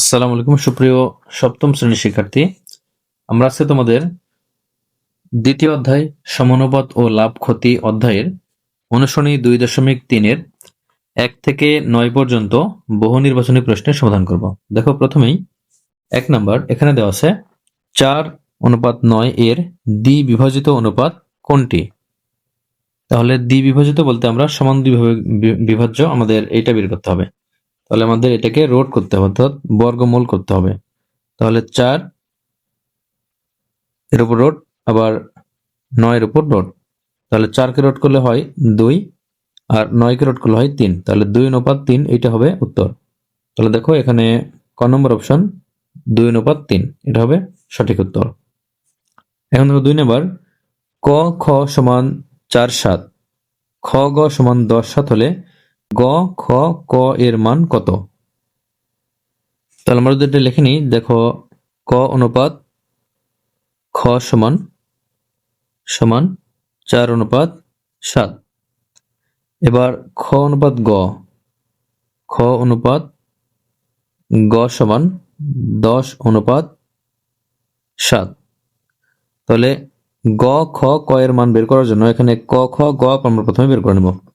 আসসালামু আলাইকুম, সুপ্রিয় সপ্তম শ্রেণির শিক্ষার্থী। আমরা আজকে তোমাদের দ্বিতীয় অধ্যায় সমানুপাত ও লাভ ক্ষতি অধ্যায়ের অনুশনী দুই দশমিক তিনের এক থেকে নয় পর্যন্ত বহু নির্বাচনী প্রশ্নের সমাধান করব। দেখো প্রথমেই এক নাম্বার, এখানে দেওয়া আছে, চার অনুপাত নয় এর দ্বি বিভাজিত অনুপাত কোনটি? তাহলে দ্বি বিভাজিত বলতে আমরা সমান বিভাজ্য আমাদের এইটা বের করতে হবে। তাহলে আমাদের এটাকে রোড করতে হবে, অর্থাৎ বর্গমূল করতে হবে। তাহলে চার, এর উপর রোড আবার নয়ের উপর রোড তাহলে চারকে রোড করলে হয় দুই, আর নয়কে রোড করলে হয় তিন। তাহলে দুই অনুপাত তিন, এটা হবে উত্তর। তাহলে দেখো এখানে ক নম্বর অপশন, দুই অনুপাত তিন, এটা হবে সঠিক উত্তর। এখন দেখো দুই নম্বর, ক, খ সমান চার সাত। খ, গ সমান দশ সাত হলে গ, খ, ক এর মান কত? তাহলে আমরা যদি এটা লিখে নিই, দেখো, ক অনুপাত খ সমান সমান চার অনুপাত সাত। এবার খ অনুপাত গ, খ অনুপাত গ সমান দশ অনুপাত সাত। তাহলে গ, খ, ক এর মান বের করার জন্য এখানে ক, খ, গ আমরা প্রথমে বের করে নেব।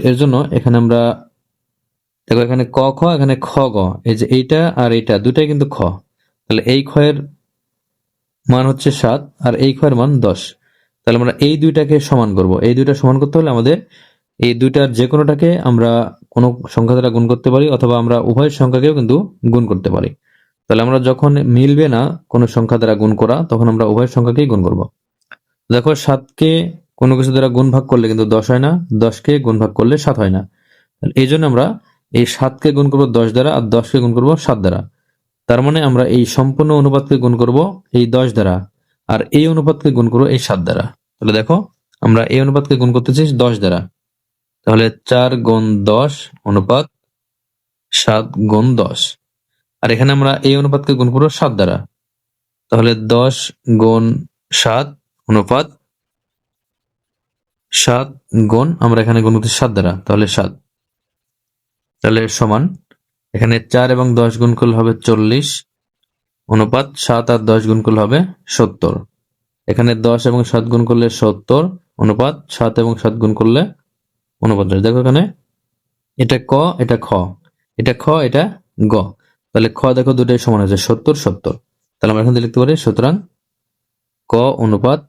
এর জন্য এখানে আমরা, দেখো এখানে ক, খ, এখানে খ, গ। এই যে এইটা আর এইটা, দুটাই কিন্তু খ। তাহলে এই ক্ষয়ের মান হচ্ছে সাত আর এই ক্ষয়ের মান দশ। তাহলে আমরা এই দুইটাকে সমান করব। এই দুইটা সমান করতে হলে আমাদের এই দুইটার যে কোনোটাকে আমরা কোনো সংখ্যা দ্বারা গুণ করতে পারি অথবা আমরা উভয় সংখ্যাকেও কিন্তু গুণ করতে পারি। তাহলে আমরা যখন মিলবে না কোনো সংখ্যা দ্বারা গুণ করা, তখন আমরা উভয় সংখ্যাকেই গুণ করব। দেখো সাতকে কোনো কিছু দ্বারা গুণ ভাগ করলে কিন্তু দশ হয় না, দশকে গুণ ভাগ করলে সাত হয় না। এই জন্য আমরা এই সাতকে গুণ করব দশ দ্বারা আর দশকে গুণ করব সাত দ্বারা। তার মানে আমরা এই সম্পূর্ণ অনুপাতকে গুণ করব এই দশ দ্বারা আর এই অনুপাতকে গুণ করব এই সাত দ্বারা। তাহলে দেখো, আমরা এই অনুপাতকে গুণ করতেছি দশ দ্বারা। তাহলে চার গুণ দশ অনুপাত সাত গুণ দশ। আর এখানে আমরা এই অনুপাতকে গুণ করব সাত দ্বারা। তাহলে দশ গুণ সাত অনুপাত সাত গুণ, আমরা এখানে গুণ করতে সাত দ্বারা, তাহলে সাত। তাহলে সমান, এখানে চার এবং দশ গুণ করলে হবে চল্লিশ, অনুপাত সাত আর দশ গুণ করলে হবে সত্তর। এখানে দশ এবং সাত গুণ করলে সত্তর, অনুপাত সাত এবং সাত গুণ করলে উনপঞ্চাশ। দেখো এখানে, এটা ক, এটা খ। এটা খ, এটা গ। তাহলে খ দেখো দুটাই সমান আছে সত্তর সত্তর। তাহলে আমরা এখানে লিখতে পারি, সুতরাং ক অনুপাত,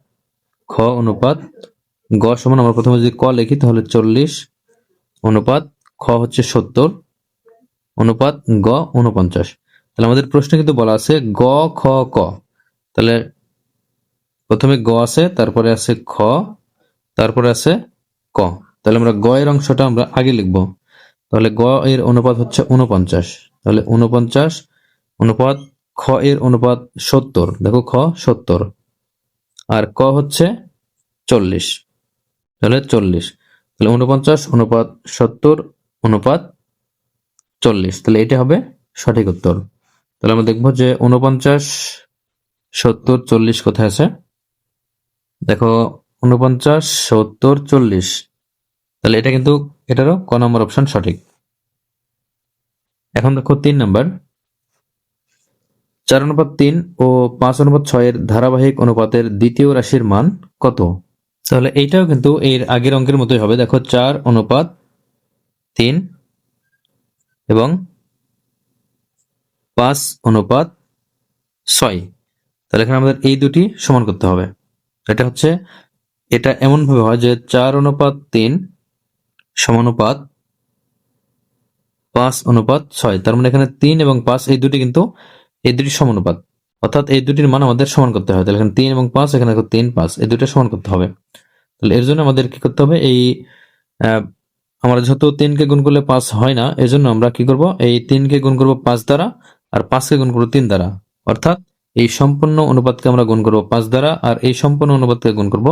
খ অনুপাত গ সমান আমরা প্রথমে যদি ক লিখি, তাহলে চল্লিশ অনুপাত খ হচ্ছে সত্তর অনুপাত গ উনপঞ্চাশ তাহলে আমাদের প্রশ্নে কিন্তু বলা আছে গ, খ, ক। তাহলে প্রথমে গ আছে, তারপরে আছে খ, তারপরে আছে ক। তাহলে আমরা গ এর অংশটা আমরা আগে লিখব। তাহলে গ এর অনুপাত হচ্ছে উনপঞ্চাশ তাহলে উনপঞ্চাশ অনুপাত খ এর অনুপাত সত্তর। দেখো খ সত্তর। আর ক হচ্ছে চল্লিশ। তাহলে চল্লিশ। তাহলে উনপঞ্চাশ অনুপাত সত্তর, অনুপাত চল্লিশ। তাহলে এটা হবে সঠিক উত্তর। তাহলে আমরা দেখব যে উনপঞ্চাশ সত্তর, চল্লিশ কোথায় আছে? দেখো উনপঞ্চাশ সত্তর, চল্লিশ। তাহলে এটা কিন্তু এটারও ক নম্বর অপশন সঠিক। এখন দেখো তিন নম্বর। চার অনুপাত তিন ও পাঁচ অনুপাত ছয়ের ধারাবাহিক অনুপাতের দ্বিতীয় রাশির মান কত? তাহলে এইটাও কিন্তু এর আগের অঙ্কের মতোই হবে। দেখো, চার অনুপাত তিন এবং পাঁচ অনুপাত ছয়। তাহলে এখানে আমাদের এই দুটি সমান করতে হবে। এটা হচ্ছে, এটা এমন ভাবে হয় যে চার অনুপাত তিন সমানুপাত পাঁচ অনুপাত ছয়। তার মানে এখানে তিন এবং পাঁচ, এই দুটি কিন্তু, এই দুটি সমানুপাত। অর্থাৎ এই দুটির মান আমাদের সমান করতে হবে। তাহলে এখানে তিন এবং পাঁচ, এখানে তিন, পাঁচ, এই দুটো সমান করতে হবে। তাহলে এর জন্য আমাদের কি করতে হবে? এই আমরা যেহেতু তিনকে গুণ করলে পাঁচ হয় না, এজন্য আমরা কি করব? এই তিনকে গুণ করব পাঁচ দ্বারা আর পাঁচকে গুণ করব তিন দ্বারা। অর্থাৎ এই সম্পূর্ণ অনুপাতকে আমরা গুণ করব পাঁচ দ্বারা আর এই সম্পূর্ণ অনুপাতকে গুণ করব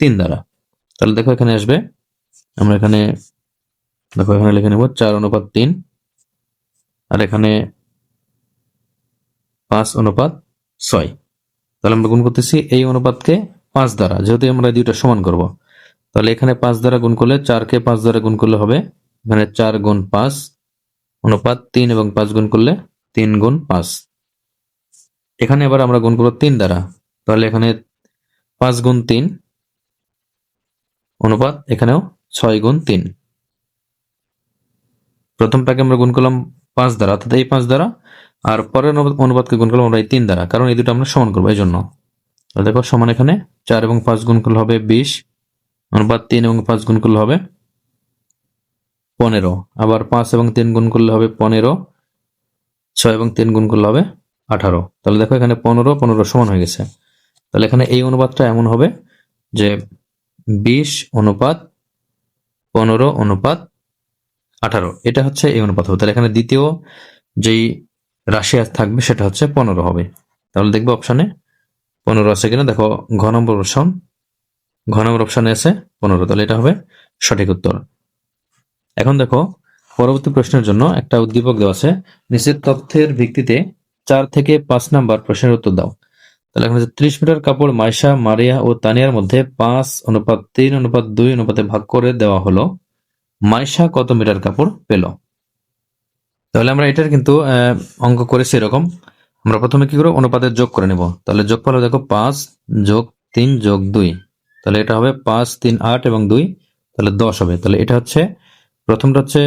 তিন দ্বারা। তাহলে দেখো এখানে আসবে। আমরা এখানে, দেখো এখানে লিখে নেব চার অনুপাত তিন। আর এখানে পাঁচ অনুপাত ছয়। তাহলে আমরা গুণ করতেছি এই অনুপাতকে পাঁচ দ্বারা। যেহেতু আমরা দুইটা সমান করব, তাহলে এখানে পাঁচ দ্বারা গুণ করলে চারকে পাঁচ দ্বারা গুণ করলে হবে, এখানে চার গুণ পাঁচ অনুপাত তিন এবং পাঁচ গুণ করলে তিন গুণ পাঁচ। এখানে এবার আমরা গুণ করব তিন দ্বারা। তাহলে এখানে পাঁচ গুণ তিন অনুপাত এখানেও ছয় গুণ তিন। প্রথমটাকে আমরা গুণ করলাম পাঁচ দ্বারা, অর্থাৎ এই পাঁচ দ্বারা আর পরের অনুপাত- অনুপাতকে গুণ করলাম আমরা এই তিন দ্বারা, কারণ এই দুটো আমরা সমান করব এই জন্য দেখো, সমান এখানে, চার এবং পাঁচ গুণ করলে হবে বিশ অনুপাত তিন এবং পাঁচ গুণ করলে হবে পনেরো, আবার পাঁচ এবং তিন গুণ করলে হবে পনেরো, ছয় এবং তিন গুণ করলে হবে আঠারো। তাহলে দেখো, এখানে পনেরো পনেরো সমান হয়ে গেছে। তাহলে এখানে এই অনুপাতটা এমন হবে যে বিশ অনুপাত পনেরো অনুপাত আঠারো, এটা হচ্ছে এই অনুপাত হবে। তাহলে এখানে দ্বিতীয় যেই রাশি আর থাকবে, সেটা হচ্ছে পনেরো হবে। তাহলে দেখব অপশানে পনেরো আছে কিনা। দেখো, ঘ নম্বর অপশন ঘ নম্বর অপশানে আছে পনেরো। তাহলে এটা হবে সঠিক উত্তর। এখন দেখো, পরবর্তী প্রশ্নের জন্য একটা উদ্দীপক দেওয়া আছে। নিচের তথ্যের ভিত্তিতে চার থেকে পাঁচ নাম্বার প্রশ্নের উত্তর দাও। তাহলে এখন ত্রিশ মিটার কাপড় মাইশা, মারিয়া ও তানিয়ার মধ্যে পাঁচ অনুপাত তিন, অনুপাত দুই, অনুপাতে ভাগ করে দেওয়া হলো। মাইশা কত মিটার কাপড় পেল? তাহলে আমরা এটার কিন্তু অঙ্ক করেছি এরকম। আমরা প্রথমে কি করব? অনুপাতের যোগ করে নেব। তাহলে যোগ করলে দেখো পাঁচ যোগ তিন যোগ দুই। তাহলে এটা হবে পাঁচ, তিন, আট এবং দুই। তাহলে দশ হবে। তাহলে এটা হচ্ছে, প্রথমটা হচ্ছে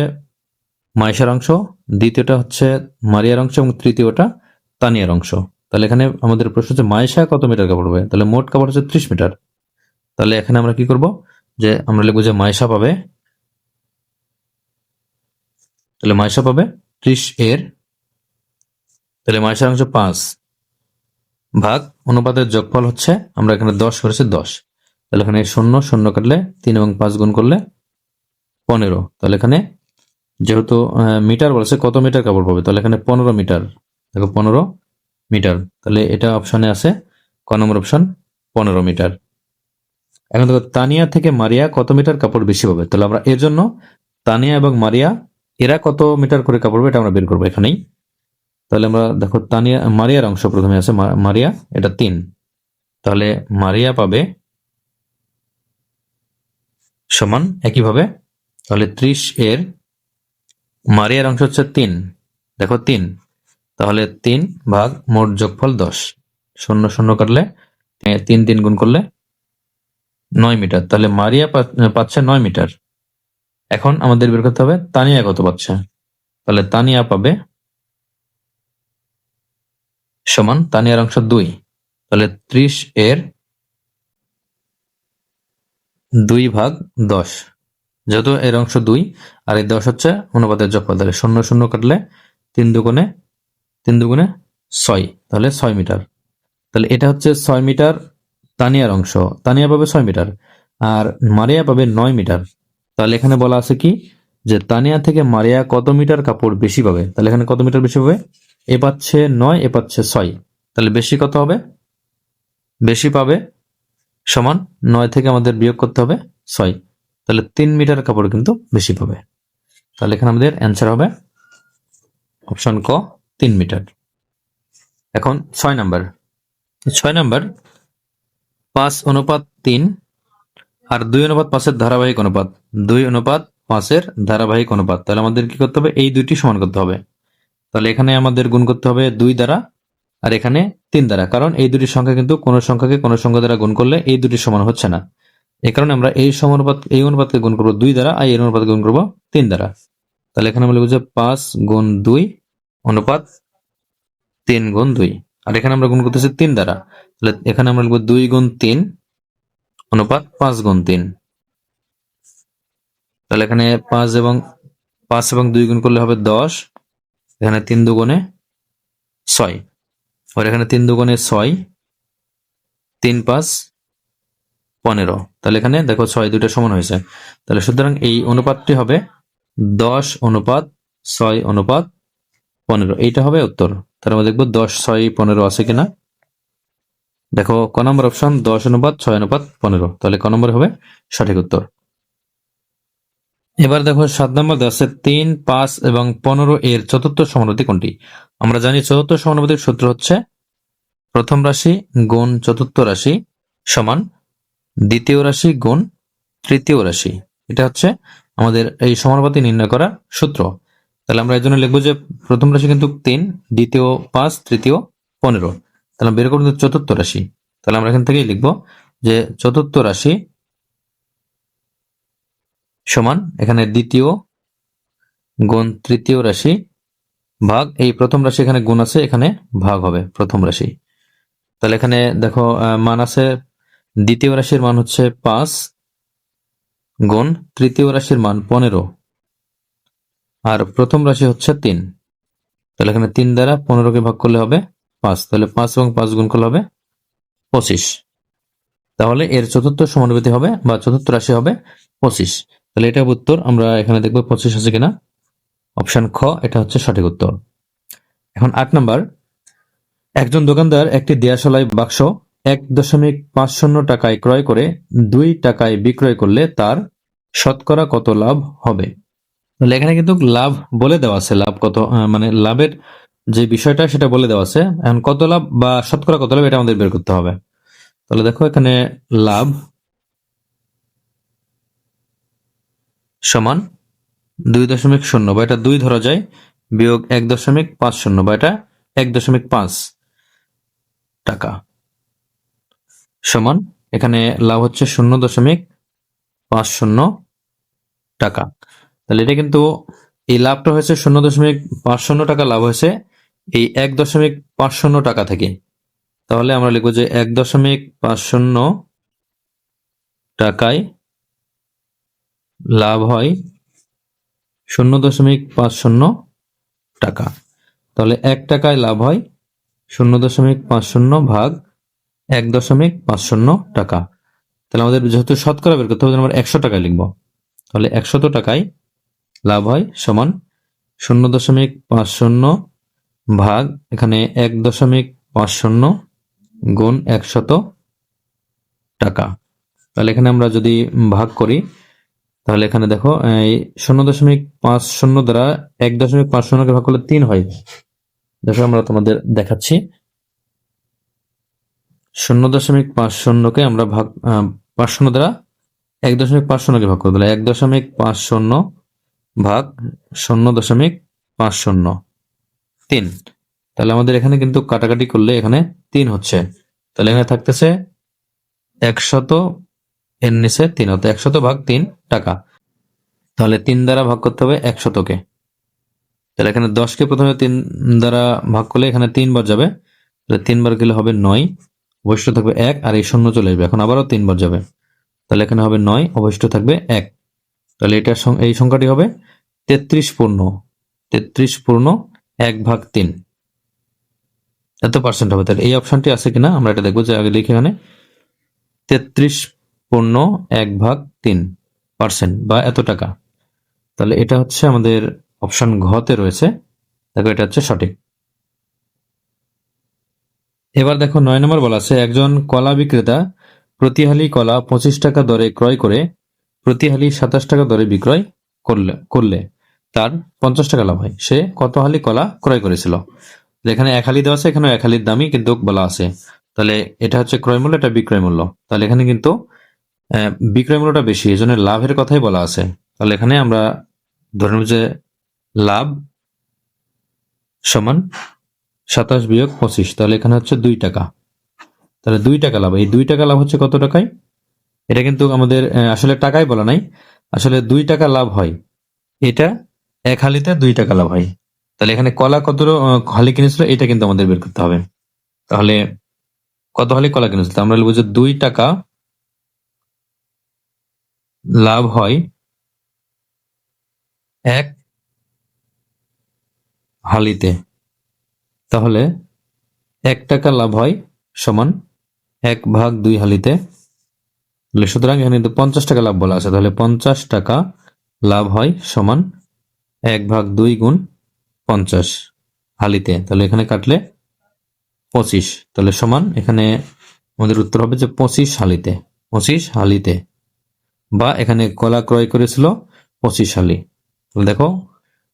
মাইশার অংশ, দ্বিতীয়টা হচ্ছে মারিয়ার অংশ এবং তৃতীয়টা তানিয়ার অংশ। তাহলে এখানে আমাদের প্রশ্ন হচ্ছে মাইশা কত মিটার কাপড় পাবে তাহলে মোট কাপড় হচ্ছে ত্রিশ মিটার। তাহলে এখানে আমরা কি করব? যে আমরা লিখব যে মাইশা পাবে, তাহলে মাইশা পাবে ত্রিশ এর, তাহলে মাইশার অংশ পাঁচ ভাগ অনুপাতের যোগফল হচ্ছে, আমরা এখানে দশ করেছি দশ। তাহলে এখানে শূন্য শূন্য কাটলে তিন এবং পাঁচ গুণ করলে পনেরো। তাহলে এখানে যেহেতু মিটার বলেছে কত মিটার কাপড় পাবে তাহলে এখানে পনেরো মিটার। দেখো পনেরো মিটার। তাহলে এটা অপশনে আছে, ক নম্বর অপশন পনেরো মিটার। এখন দেখো, তানিয়া থেকে মারিয়া কত মিটার কাপড় বেশি পাবে? তাহলে আমরা এর জন্য তানিয়া এবং মারিয়া এরা কত মিটার করে কাপড় এটা আমরা বের করব এখানেই। তাহলে আমরা দেখো তানিয়া, মারিয়ার অংশ প্রথমে আছে মারিয়া, এটা তিন। তাহলে মারিয়া পাবে সমান একইভাবে। তাহলে ত্রিশ এর মারিয়ার অংশ হচ্ছে তিন। দেখো তিন। তাহলে তিন ভাগ মোট যোগফল দশ। শূন্য শূন্য কাটলে তিন তিন গুণ করলে নয় মিটার। তাহলে মারিয়া পাচ্ছে নয় মিটার। এখন আমাদের বের করতে হবে তানিয়া কত পাচ্ছে? তাহলে তানিয়া পাবে সমান তানিয়ার অংশ দুই। তাহলে ত্রিশ এর দুই ভাগ দশ। যেহেতু এর অংশ দুই, আর এই দশ হচ্ছে অনুপাতের যোগফল, তাহলে শূন্য শূন্য কাটলে তিন দুগুণে তিন দুগুণে ছয়, তাহলে ছয় মিটার। তাহলে এটা হচ্ছে ছয় মিটার তানিয়ার অংশ। তানিয়া পাবে ছয় মিটার, আর মারিয়া পাবে নয় মিটার। তাহলে এখানে বলা আছে কি? যে তানিয়া থেকে মারিয়া কত মিটার কাপড় বেশি পাবে? তাহলে এখানে কত মিটার বেশি পাবে? এ পাচ্ছে নয়, এ পাচ্ছে ছয়। তাহলে বেশি কত হবে? বেশি পাবে সমান নয় থেকে আমাদের বিয়োগ করতে হবে ছয়। তাহলে তিন মিটার কাপড় কিন্তু বেশি পাবে। তাহলে এখানে আমাদের অ্যান্সার হবে অপশন ক, তিন মিটার। এখন ছয় নাম্বার ছয় নাম্বার পাঁচ অনুপাত তিন আর দুই অনুপাত পাঁচের ধারাবাহিক অনুপাত। দুই অনুপাত পাঁচের ধারাবাহিক অনুপাত। তাহলে আমাদের কি করতে হবে? এই দুইটি সমান করতে হবে। তাহলে এখানে আমাদের গুণ করতে হবে দুই দ্বারা আর এখানে তিন দ্বারা। কারণ এই দুটি সংখ্যা কিন্তু কোনো সংখ্যাকে কোনো সংখ্যা দ্বারা গুণ করলে এই দুটি সমান হচ্ছে না। এই কারণে আমরা এই সমানুপাত এই অনুপাতকে গুণ করব দুই দ্বারা আর এই অনুপাতকে গুণ করব তিন দ্বারা। তাহলে এখানে আমরা লিখব যে পাঁচ গুণ দুই অনুপাত তিন গুণ দুই। আর এখানে আমরা গুণ করতেছি তিন দ্বারা। তাহলে এখানে আমরা লিখব দুই গুণ তিন অনুপাত পাঁচ গুণ তিন। তাহলে এখানে পাঁচ এবং পাঁচ এবং দুই গুণ করলে হবে দশ। এখানে তিন দুগুণে ছয়। আর এখানে তিন দুগুণে ছয়, তিন পাঁচ, পনেরো। তাহলে এখানে দেখো ছয় দুইটা সমান হয়েছে। তাহলে সুতরাং এই অনুপাতটি হবে দশ অনুপাত ছয় অনুপাত পনেরো। এইটা হবে উত্তর। তাহলে আমরা দেখব দশ, ছয়, পনেরো আছে কিনা। দেখো, ক নম্বর অপশন, দশ অনুপাত, ছয় অনুপাত, পনেরো। তাহলে ক নম্বর হবে? সঠিক উত্তর। এবার দেখো, সাত নম্বর আছে, তিন, পাঁচ এবং পনেরো এর চতুর্থ সমানুপাতি কোনটি? আমরা জানি চতুর্থ সমানুপাতিক সূত্র হচ্ছে প্রথম রাশি গুণ চতুর্থ রাশি সমান দ্বিতীয় রাশি গুণ তৃতীয় রাশি। এটা হচ্ছে আমাদের এই সমানুপাতি নির্ণয় করা সূত্র। তাহলে আমরা এই জন্য লিখব যে প্রথম রাশি কিন্তু তিন, দ্বিতীয় পাঁচ, তৃতীয় পনেরো। তাহলে বের করব চতুর্থ রাশি। তাহলে আমরা এখান থেকেই লিখব যে চতুর্থ রাশি সমান এখানে দ্বিতীয় গুণ তৃতীয় রাশি ভাগ, এই প্রথম রাশি এখানে গুণ আছে, এখানে ভাগ হবে প্রথম রাশি। তাহলে এখানে দেখো মান আছে দ্বিতীয় রাশির মান হচ্ছে পাঁচ গুণ তৃতীয় রাশির মান পনেরো আর প্রথম রাশি হচ্ছে তিন। তাহলে এখানে তিন দ্বারা পনেরোকে ভাগ করলে হবে পাঁচ, তাহলে পাঁচ এবং পাঁচ গুণ করলে হবে পঁচিশ। তাহলে এর চতুর্থ সমানুপাতি হবে বা চতুর্থ রাশি হবে পঁচিশ। তাহলে এটা উত্তর আমরা এখানে দেখব পঁচিশ আছে কিনা। অপশন খ, এটা হচ্ছে সঠিক উত্তর। এখন আট নাম্বার। একজন দোকানদার একটি দেয়াশালাই বাক্স এক দশমিক পাঁচ শূন্য টাকায় ক্রয় করে দুই টাকায় বিক্রয় করলে তার শতকরা কত লাভ হবে? তাহলে এখানে কিন্তু লাভ বলে দেওয়া আছে। লাভ কত মানে লাভের যে বিষয়টা সেটা বলে দেওয়া আছে। এখন কত লাভ বা শতকরা কত লাভ এটা আমাদের বের করতে হবে। তাহলে দেখো এখানে লাভ সমান দুই দশমিক শূন্য বা এটা দুই ধরা যায়, বিয়োগ এক দশমিক পাঁচ শূন্য বা এটা এক দশমিক পাঁচ টাকা সমান, এখানে লাভ হচ্ছে শূন্য দশমিক পাঁচ শূন্য টাকা। তাহলে এটা কিন্তু এই লাভটা হয়েছে শূন্য দশমিক পাঁচ শূন্য টাকা, লাভ হয়েছে এই এক দশমিক পাঁচ শূন্য টাকা থেকে। তাহলে আমরা লিখব যে এক দশমিক পাঁচ শূন্য টাকায় লাভ হয় শূন্য দশমিক পাঁচ শূন্য টাকা। তাহলে এক টাকায় লাভ হয় শূন্য দশমিক পাঁচ শূন্য ভাগ এক দশমিক পাঁচ শূন্য টাকা। তাহলে আমাদের যেহেতু শতকরা বের করতে হবে আমরা একশো টাকায় লিখব। তাহলে একশত টাকায় লাভ হয় সমান শূন্য দশমিক পাঁচ শূন্য ভাগ এখানে এক দশমিক পাঁচ শূন্য গুণ একশত টাকা। তাহলে এখানে আমরা যদি ভাগ করি, তাহলে এখানে দেখো, এই শূন্য দশমিক পাঁচ শূন্য দ্বারা এক দশমিক পাঁচ শূন্যকে ভাগ করলে তিন হয়। দেখো আমরা তোমাদের দেখাচ্ছি। শূন্য দশমিক পাঁচ শূন্যকে আমরা ভাগ পাঁচ শূন্য দ্বারা এক দশমিক পাঁচ শূন্যকে ভাগ করব। এক দশমিক পাঁচ শূন্য ভাগ শূন্য দশমিক পাঁচ শূন্য। তিন। তাহলে আমাদের এখানে কিন্তু কাটাকাটি করলে এখানে তিন হচ্ছে। তাহলে এখানে থাকতেছে একশত এর নিচে তিন হতো একশত ভাগ তিন টাকা। তাহলে তিন দ্বারা ভাগ করতে হবে একশতকে। তাহলে এখানে দশকে প্রথমে তিন দ্বারা ভাগ করলে এখানে তিনবার যাবে। তাহলে তিনবার গেলে হবে নয়, অবশিষ্ট থাকবে এক, আর এই শূন্য চলে আসবে। এখন আবারও তিনবার যাবে। তাহলে এখানে হবে নয়, অবশিষ্ট থাকবে এক। তাহলে এটার এই সংখ্যাটি হবে তেত্রিশ পূর্ণ। তেত্রিশ পূর্ণ এক ভাগ তিন। এত পার্সেন্ট হবে। তাহলে এই অপশনটি আছে কিনা? আমরা এটা দেখব যে আগে লিখে এখানে। তেত্রিশ পূর্ণ এক ভাগ তিন পার্সেন্ট বা এত টাকা। তাহলে এটা হচ্ছে আমাদের অপশন ঘতে রয়েছে। দেখো, এটা হচ্ছে সঠিক। এবার দেখো, নয় নম্বর বলা আছে, একজন কলা বিক্রেতা প্রতি হালি কলা পঁচিশ টাকা দরে ক্রয় করে প্রতি হালি সাতাশ টাকা দরে বিক্রয় করলে করলে। তার পঞ্চাশ টাকা লাভ হয়। সে কত হালি কলা ক্রয় করেছিল? এখানে এক হালি দেওয়া আছে এখানে এক হালির দামই কিন্তু বলা আছে। তাহলে এটা হচ্ছে ক্রয় মূল্য, এটা বিক্রয় মূল্য। তাহলে এখানে কিন্তু বিক্রয় মূল্যটা বেশি এই জন্য লাভের কথাই বলা আছে। তাহলে এখানে আমরা ধরে নেব যে লাভ সমান সাতাশ বিয়োগ পঁচিশ, তাহলে এখানে হচ্ছে দুই টাকা। তাহলে দুই টাকা লাভ, এই দুই টাকা লাভ হচ্ছে কত টাকায়? এটা কিন্তু আমাদের আসলে টাকাই বলা নাই। আসলে দুই টাকা লাভ হয়। এটা এক হালিতে দুই টাকা লাভ হয় তাহলে এখানে কলা কত হালি কিনেছিল, এটা কিন্তু আমাদের বের করতে হবে। তাহলে কত হালি কলা কিনেছিল? আমরা বলব যে দুই টাকা লাভ হয় এক হালিতে। তাহলে এক টাকা লাভ হয় সমান এক ভাগ দুই হালিতে। সুতরাং এখানে কিন্তু পঞ্চাশ টাকা লাভ বলা আছে। তাহলে পঞ্চাশ টাকা লাভ হয় সমান এক ভাগ দুই গুণ পঞ্চাশ হালিতে তাহলে এখানে কাটলে পঁচিশ। তাহলে সমান, এখানে আমাদের উত্তর হবে যে পঁচিশ হালিতে পঁচিশ হালিতে বা এখানে কলা ক্রয় করেছিল পঁচিশ হালি দেখো,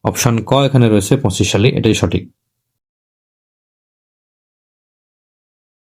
অপশন ক এখানে রয়েছে পঁচিশ হালি এটাই সঠিক।